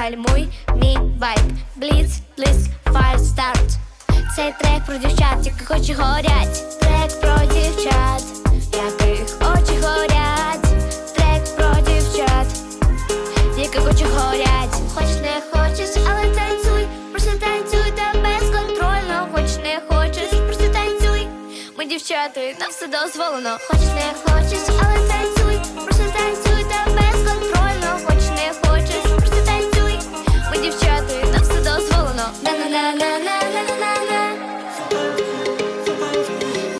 гальмуй, мій байк, бліц, бліц, файл старт. Цей трек про дівчат, яких очі горять. Трек про дівчат, яких очі горять, трек про дівчат, яких очі горять, хоч не хочеш, але танцюй, просто танцюй та безконтрольно, хоч не хочеш, просто танцюй. Ми дівчата, нам все дозволено, хоч не хочеш, але танцюй.